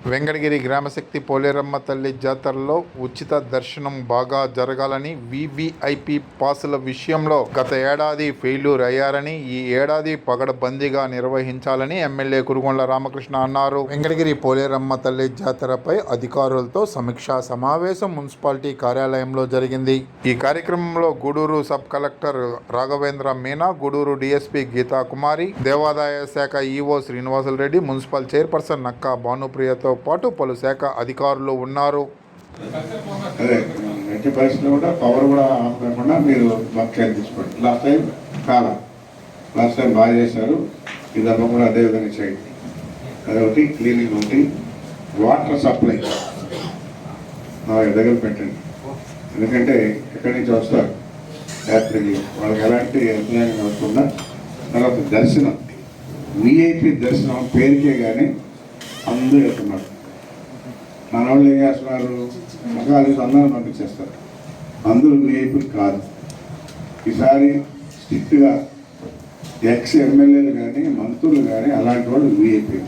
Venkatagiri గ్రామశక్తి Poleramma తల్లి జాతరలో ఉచిత దర్శనం బాగా జరగాలని వివిఐపి పాసుల విషయంలో గత ఏడాది ఫెయిల్యూర్ అయ్యారని ఈ ఏడాది పగడబందీగా నిర్వహించాలని ఎమ్మెల్యే కురుగొండ రామకృష్ణ అన్నారు. వెంకటగిరి పోలేరమ్మ తల్లి జాతరపై అధికారులతో సమీక్షా సమావేశం మున్సిపాలిటీ కార్యాలయంలో జరిగింది. ఈ కార్యక్రమంలో Gudur sub collector Raghavendra Meena Gudur DSP Geetha Kumari దేవాదాయ శాఖ EO Srinivasulu Reddy municipal chairperson Nakka భానుప్రియతో పాటు పలు శాఖ అధికారులు ఉన్నారు. అదే ఎట్టి పరిస్థితుల్లో కూడా పవర్ కూడా ఆఫ్ మీరు వర్క్ కేర్ తీసుకోండి లాస్ట్ టైం కాలం లాస్ట్ టైం బాగా చేశారు. ఈ దెబ్బ కూడా అదే విధంగా చేయండి అదొకటి క్లీనింగ్ ఒకటి వాటర్ సప్లై దగ్గర పెట్టండి. ఎందుకంటే ఎక్కడి నుంచి వస్తారు? యాత్రికి వాళ్ళకి ఎలాంటి అభిప్రాయం కాకుండా తర్వాత దర్శనం. విఐపి దర్శనం పేరుకే కానీ అందరూ వెళ్తున్నారు మన వాళ్ళు ఏం చేస్తున్నారు? మగాళ్ళు అందరూ పంపించేస్తారు. అందరూ నేపులు కాదు. ఈసారి స్ట్రిక్ట్గా ఎక్స్ ఎమ్మెల్యేలు కానీ మంత్రులు కానీ అలాంటి వాళ్ళు విఐపీ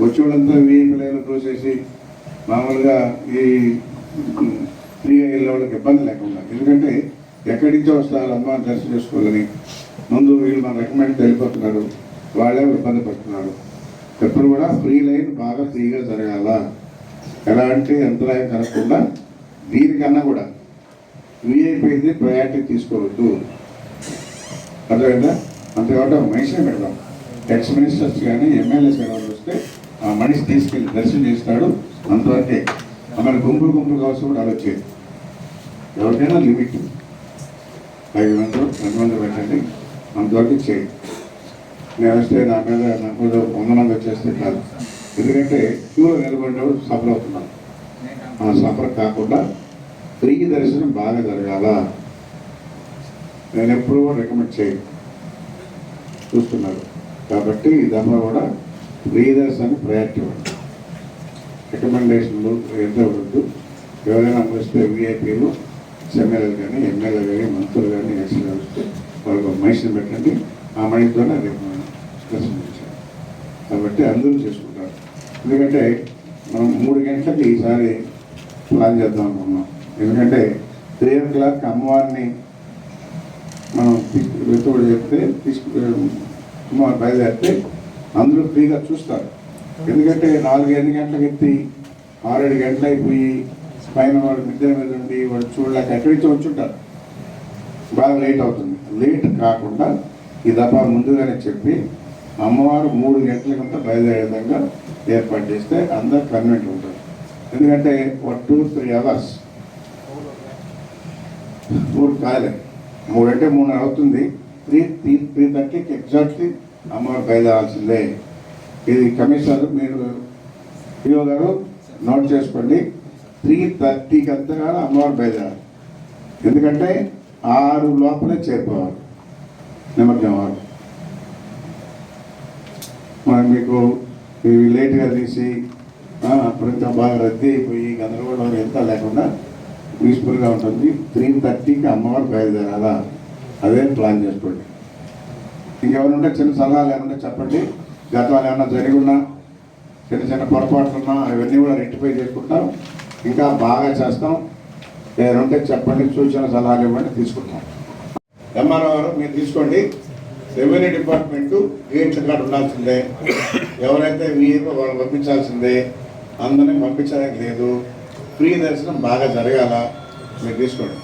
వచ్చేవాళ్ళంతా వాళ్ళంతా విఐపీలు చూసేసి మామూలుగా ఈ ఫ్రీ వెళ్ళే వాళ్ళకి ఇబ్బంది లేకుండా ఎందుకంటే ఎక్కడి నుంచో వస్తారు అమ్మ దర్శనం చేసుకోవాలని ముందు వీళ్ళు మన రికమెండ్ వెళ్ళిపోతున్నారు. వాళ్ళే ఇబ్బంది పడుతున్నారు. ఎప్పుడు కూడా ఫ్రీ లైన్ బాగా ఫ్రీగా జరగాల. ఎలాంటి అంతరాయం కలగకుండా దీనికన్నా కూడా విఐపీది ప్రయారిటీ తీసుకోవద్దు. అర్థమైందా? అంతేకాకుండా ఒక మనిషిని పెడదాం. ఎక్స్ మినిస్టర్స్ కానీ ఎమ్మెల్యేస్ కానీ వస్తే ఆ మనిషి తీసుకెళ్ళి దర్శనం చేస్తాడు. అంతవరకే. మన గుంపులు గుంపులు కావచ్చు కూడా ఆలోచించేది ఎవరికైనా లిమిట్. ఐదు మంది రెండు మంది పెట్టండి. అంతవరకు చేయండి. నేను వస్తే నా మీద నా మీద వంద మంది కాదు ఎందుకంటే క్యూలో నిలబడినప్పుడు సఫర్ అవుతున్నాను ఆ సఫర్ కాకుండా ఫ్రీ దర్శనం బాగా జరగాల? నేను ఎప్పుడు కూడా రికమెండ్ చేయను. చూస్తున్నారు. కాబట్టి దానిలో కూడా ఫ్రీ దర్శనం ప్రయారిటీ ఇవ్వండి రికమెండేషన్లు ఎంత వద్దు. ఎవరైనా వస్తే విఐపీలు ఎమ్మెల్యేలు కానీ ఎమ్మెల్యేలు కానీ మంత్రులు కానీ ఎస్ఎల్ వస్తే వాళ్ళకు ఒక మనిషిని పెట్టండి. ఆ మనిషితోనే రేపు ప్రసంగించారు కాబట్టి అందరూ చేసుకుంటారు. ఎందుకంటే మనం మూడు గంటలకి ఈసారి ప్లాన్ చేద్దాం అనుకున్నాం. ఎందుకంటే త్రీ ఓ క్లాక్ అమ్మవారిని మనం తీసుకు వెతుబడి చెప్తే తీసుకు అమ్మవారు బయలుదేరితే అందరూ ఫ్రీగా చూస్తారు. ఎందుకంటే నాలుగు ఎన్ని గంటలకు ఎత్తి ఆరేడు గంటలు అయిపోయి పైన వాడు మిద్దె మీద ఉండి వాడు చూడలేక ఎక్కడి వచ్చుంటారు. బాగా లేట్ అవుతుంది. లేట్ కాకుండా ఈ దఫా ముందుగానే చెప్పి అమ్మవారు మూడు గంటలకంతా బయలుదేరే విధంగా ఏర్పాటు చేస్తే అందరు కన్వెంట్ ఉంటుంది ఎందుకంటే ఒక టూ త్రీ అవర్స్ మూడు కాలే. మూడు అవుతుంది. త్రీ త్రీ త్రీ థర్టీకి ఎగ్జాక్ట్లీ అమ్మవారు బయలుదేరాల్సిందే. ఇది కమిషనర్ మీరు పిఓ గారు నోట్ చేసుకోండి. త్రీ థర్టీకి అంతగా అమ్మవారు బయలుదేరాలి. ఎందుకంటే ఆరు లోపలే చేరుకోవాలి నిమగ్నం వారు మనం మీకు ఇవి లేట్గా తీసి ఆ, అప్పుడంతా బాగా రద్దీ అయిపోయి గందరగోళం ఎంత లేకుండా పీస్ఫుల్గా ఉంటుంది. త్రీ థర్టీకి అమ్మవారు బయలుదేరాలా? అదే ప్లాన్ చేసుకోండి. ఇంకెవరుంటే చిన్న సలహాలు ఏమన్నా చెప్పండి? గతాలు ఏమన్నా జరిగి ఉన్నా చిన్న చిన్న పొరపాట్లు ఉన్నా అవన్నీ కూడా రెక్టిఫై చేసుకుంటాం. ఇంకా బాగా చేస్తాం. ఏమైనా ఉంటే చెప్పండి సూచన సలహాలు ఇవ్వండి తీసుకుంటాం. ఎంఆర్ఓ గారు మీరు తీసుకోండి. రెవెన్యూ డిపార్ట్మెంట్ గేట్ల కార్డు ఉండాల్సిందే. ఎవరైతే వీరు వాళ్ళు పంపించాల్సిందే అందరినీ పంపించడానికి లేదు. ఫ్రీ దర్శనం బాగా జరగాల. మీరు తీసుకోండి.